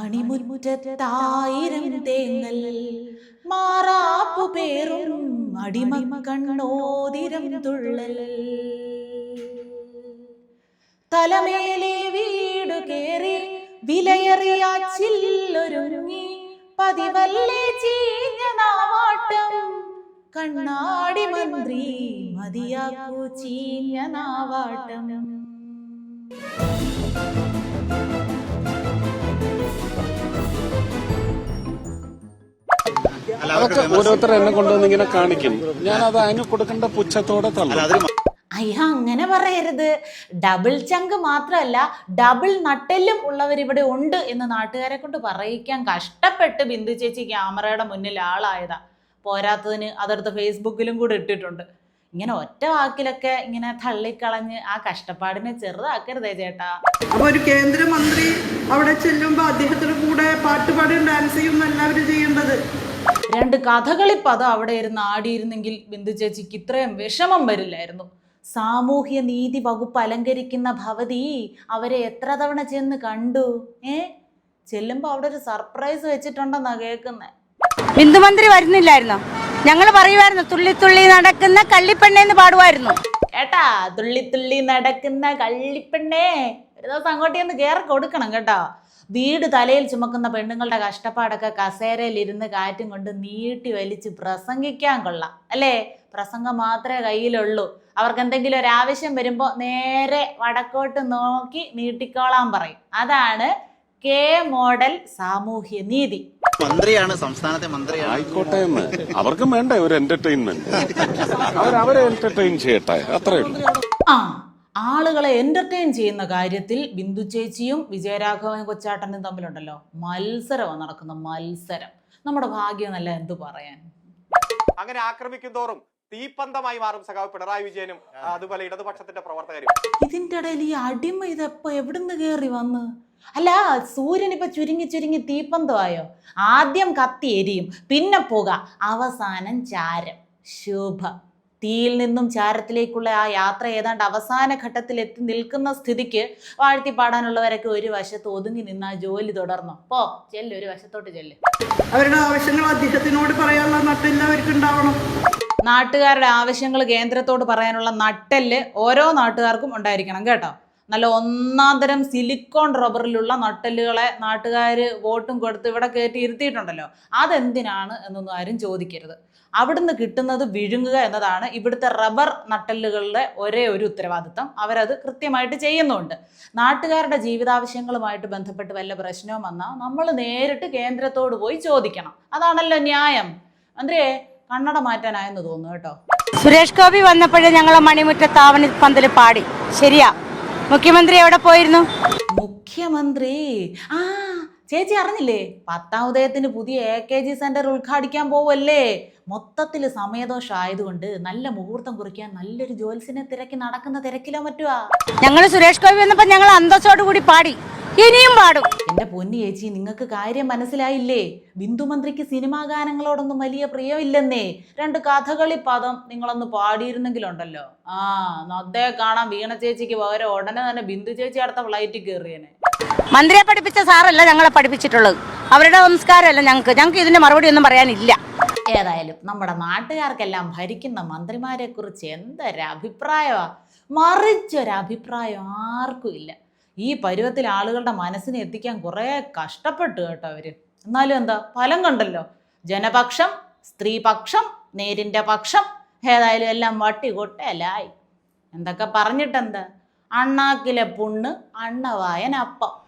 അണിമുറ്റത്തായിരം തേങ്ങൽ മാറാപ്പു പേറും അടിമ കണ്ണോതിരം തുള്ളൽ. തലമേലെ വീടു കേറി വിലയറിയാച്ചില്ലൊരുങ്ങി പതിവല്ലേ ചീഞ്ഞ നാവാട്ടം. കണ്ണാടി മന്ത്രി മതിയാക്കൂ ചീഞ്ഞ നാവാട്ടം. അതൊക്കെ ഓരോരുത്തർ എന്നെ കൊണ്ടുവന്ന് ഇങ്ങനെ കാണിക്കും. ഞാൻ അത് അതിന് കൊടുക്കേണ്ട പുച്ഛത്തോടെ തള്ളും. അയ്യാ അങ്ങനെ പറയരുത്. ഡബിൾ ചങ്ക് മാത്രമല്ല ഡബിൾ നട്ടെല്ലും ഉള്ളവർ ഇവിടെ ഉണ്ട് എന്ന് നാട്ടുകാരെ കൊണ്ട് പറയിക്കാൻ കഷ്ടപ്പെട്ട് ബിന്ദു ചേച്ചി ക്യാമറയുടെ മുന്നിൽ ആളായതാ. പോരാത്തതിന് അതെടുത്ത് ഫേസ്ബുക്കിലും കൂടെ ഇട്ടിട്ടുണ്ട്. ഇങ്ങനെ ഒറ്റ വാക്കിലൊക്കെ ഇങ്ങനെ തള്ളിക്കളഞ്ഞ് ആ കഷ്ടപ്പാടിനെ ചെറുതാക്കരുതേ ചേട്ടാ. അപ്പൊ ഒരു കേന്ദ്രമന്ത്രി അവിടെ ചെല്ലുമ്പോ അദ്ദേഹത്തിന്റെ കൂടെ പാട്ടുപാടും ഡാൻസ് ചെയ്യും എല്ലാവരും ചെയ്യേണ്ടത്? രണ്ട് കഥകളി പദം അവിടെ ഇരുന്ന് ആടിയിരുന്നെങ്കിൽ ബിന്ദു ചേച്ചിക്ക് ഇത്രയും വിഷമം വരില്ലായിരുന്നു. സാമൂഹ്യ നീതി വകുപ്പ് അലങ്കരിക്കുന്ന ഭവതി അവരെ എത്ര തവണ ചെന്ന് കണ്ടു? ഏ? ചെല്ലുമ്പോ അവിടെ ഒരു സർപ്രൈസ് വെച്ചിട്ടുണ്ടെന്നാ ബിന്ദു മന്ത്രി വരുന്നില്ലായിരുന്നോ? ഞങ്ങൾ പറയുമായിരുന്നു തുള്ളി തുള്ളി നടക്കുന്ന കള്ളിപ്പെണ്ണേന്ന് പാടുമായിരുന്നു കേട്ടാ തുള്ളി തുള്ളി നടക്കുന്ന കള്ളിപ്പെണ്ണേ. ഒരു ദിവസം അങ്ങോട്ടേ ഒന്ന് കയറി കൊടുക്കണം കേട്ടോ. വീട് തലയിൽ ചുമക്കുന്ന പെണ്ണുങ്ങളുടെ കഷ്ടപ്പാടൊക്കെ കസേരയിലിരുന്ന് കാറ്റും കൊണ്ട് നീട്ടി വലിച്ച് പ്രസംഗിക്കാൻ കൊള്ളാം. അല്ലേ? പ്രസംഗം മാത്രമേ കയ്യിലുള്ളൂ. അവർക്ക് എന്തെങ്കിലും ഒരു ആവശ്യം വരുമ്പോൾ നേരെ വടക്കോട്ട് നോക്കി നീട്ടിക്കോളാൻ പറയും. അതാണ് കെ മോഡൽ സാമൂഹ്യ നീതി. മന്ത്രിയാണ് സംസ്ഥാനത്തെ മന്ത്രിയാണ്. ആയിക്കോട്ടെ എന്ന്. അവർക്കും വേണ്ടേ ഒരു എന്റർടൈൻമെന്റ് അവർ അവരെ എന്റർടൈൻ ചെയ്യട്ടെ. അത്രേ ഉള്ളൂ. ആ ആളുകളെ എന്റർടൈൻ ചെയ്യുന്ന കാര്യത്തിൽ ബിന്ദു ചേച്ചിയും വിജയരാഘവൻ കൊച്ചാട്ടനും തമ്മിലുണ്ടല്ലോ. മത്സരമാണ് നടക്കുന്ന മത്സരം. നമ്മുടെ ഭാഗ്യം നല്ല എന്തു പറയാൻ? അങ്ങനെ ആക്രമിക്കും തോറും തീപ്പന്തമായി മാറും സഖാവ് പിണറായി വിജയനും. അതുപോലെ ഇടതുപക്ഷത്തിന്റെ പ്രവർത്തകരും. ഇതിന്റെ ഇടയിൽ ഈ അടിമ ഇതെപ്പോ എവിടുന്ന് കയറി വന്ന്? അല്ല സൂര്യൻ ഇപ്പൊ ചുരുങ്ങി ചുരുങ്ങി തീപ്പന്തമായോ? ആദ്യം കത്തി എരിയും പിന്നെ പുക അവസാനം ചാരം. ശുഭ. തീയിൽ നിന്നും ചാരത്തിലേക്കുള്ള ആ യാത്ര ഏതാണ്ട് അവസാന ഘട്ടത്തിൽ എത്തി നിൽക്കുന്ന സ്ഥിതിക്ക് വാഴ്ത്തി പാടാനുള്ളവരൊക്കെ ഒരു വശത്ത് ഒതുങ്ങി നിന്ന് ആ ജോലി തുടർന്നു? പോ ചെല്ല് ഒരു വശത്തോട്ട് ചെല്ല്. അവരുടെ ആവശ്യങ്ങൾ അദ്ദേഹത്തിനോട് പറയാനുള്ള നട്ടെല്ലാവർക്കും ഉണ്ടാവണം. നാട്ടുകാരുടെ ആവശ്യങ്ങൾ കേന്ദ്രത്തോട് പറയാനുള്ള നട്ടെല്ല് ഓരോ നാട്ടുകാർക്കും ഉണ്ടായിരിക്കണം കേട്ടോ. നല്ല ഒന്നാം തരം സിലിക്കോൺ റബ്ബറിലുള്ള നട്ടെല്ലുകളെ നാട്ടുകാർ വോട്ടും കൊടുത്ത് ഇവിടെ കയറ്റി ഇരുത്തിയിട്ടുണ്ടല്ലോ. അതെന്തിനാണ് എന്നൊന്നും ആരും ചോദിക്കരുത്. അവിടുന്ന് കിട്ടുന്നത് വിഴുങ്ങുക എന്നതാണ് ഇവിടുത്തെ റബ്ബർ നട്ടെല്ലുകളുടെ ഒരേ ഒരു ഉത്തരവാദിത്തം. അവരത് കൃത്യമായിട്ട് ചെയ്യുന്നുണ്ട്. നാട്ടുകാരുടെ ജീവിതാവശ്യങ്ങളുമായിട്ട് ബന്ധപ്പെട്ട് വല്ല പ്രശ്നവും വന്നാൽ നമ്മൾ നേരിട്ട് കേന്ദ്രത്തോട് പോയി ചോദിക്കണം. അതാണല്ലോ ന്യായം. മന്ത്രിയെ കണ്ണട മാറ്റാനായെന്ന് തോന്നുന്നു കേട്ടോ. സുരേഷ് ഗോപി വന്നപ്പോഴേ ഞങ്ങൾ മണിമുറ്റ ആവണി പന്തൽ പാടി. ശരിയാ. മുഖ്യമന്ത്രി എവിടെ പോയിരുന്നു? മുഖ്യമന്ത്രി. ആ ചേച്ചി അറിഞ്ഞില്ലേ? പത്താം ഉദയത്തിന് പുതിയ എ കെ ജി സെന്റർ ഉദ്ഘാടിക്കാൻ പോവല്ലേ? മൊത്തത്തിൽ സമയദോഷം ആയതുകൊണ്ട് നല്ല മുഹൂർത്തം കുറിക്കാൻ നല്ലൊരു ജോത്സ്യനെ തിരക്കി നടക്കുന്ന തിരക്കിലോ മറ്റുവാ. ഞങ്ങൾ സുരേഷ് ഗോപി വന്നപ്പോൾ ഞങ്ങൾ അന്തസ്സോടു കൂടി പാടി. ഇനിയും പാടും. എന്റെ പൊന്നി ചേച്ചി നിങ്ങൾക്ക് കാര്യം മനസ്സിലായില്ലേ? ബിന്ദു മന്ത്രിക്ക് സിനിമാ ഗാനങ്ങളോടൊന്നും വലിയ പ്രിയമില്ലെന്നേ. രണ്ട് കഥകളി പദം നിങ്ങളൊന്ന് പാടിയിരുന്നെങ്കിലുണ്ടല്ലോ. ആ നദ്ദേ കാണാൻ വീണ ചേച്ചിക്ക് പകരം ഉടനെ തന്നെ ബിന്ദു ചേച്ചി അടുത്ത ഫ്ലൈറ്റിൽ കയറിയനെ മന്ത്രിയെ പഠിപ്പിച്ച സാറല്ല ഞങ്ങളെ പഠിപ്പിച്ചിട്ടുള്ളത്. അവരുടെ സംസ്കാരമല്ല ഞങ്ങൾക്ക്. ഞങ്ങൾക്ക് ഇതിന്റെ മറുപടി ഒന്നും പറയാനില്ല. ഏതായാലും നമ്മുടെ നാട്ടുകാർക്കെല്ലാം ഭരിക്കുന്ന മന്ത്രിമാരെ കുറിച്ച് എന്തൊരഭിപ്രായമാ മറിച്ചൊരഭിപ്രായം ആർക്കും ഇല്ല. ഈ പരുവത്തിൽ ആളുകളുടെ മനസ്സിനെ എത്തിക്കാൻ കുറേ കഷ്ടപ്പെട്ടു കേട്ടോ അവർ. എന്നാലും എന്താ? ഫലം കണ്ടല്ലോ. ജനപക്ഷം സ്ത്രീപക്ഷം നേരിന്റെ പക്ഷം ഏതായാലും എല്ലാം വട്ടി കൊട്ടലായി എന്തൊക്കെ പറഞ്ഞിട്ടെന്താ? അണ്ണാക്കിലെ പുണ്ണ് അണ്ണവായനപ്പം.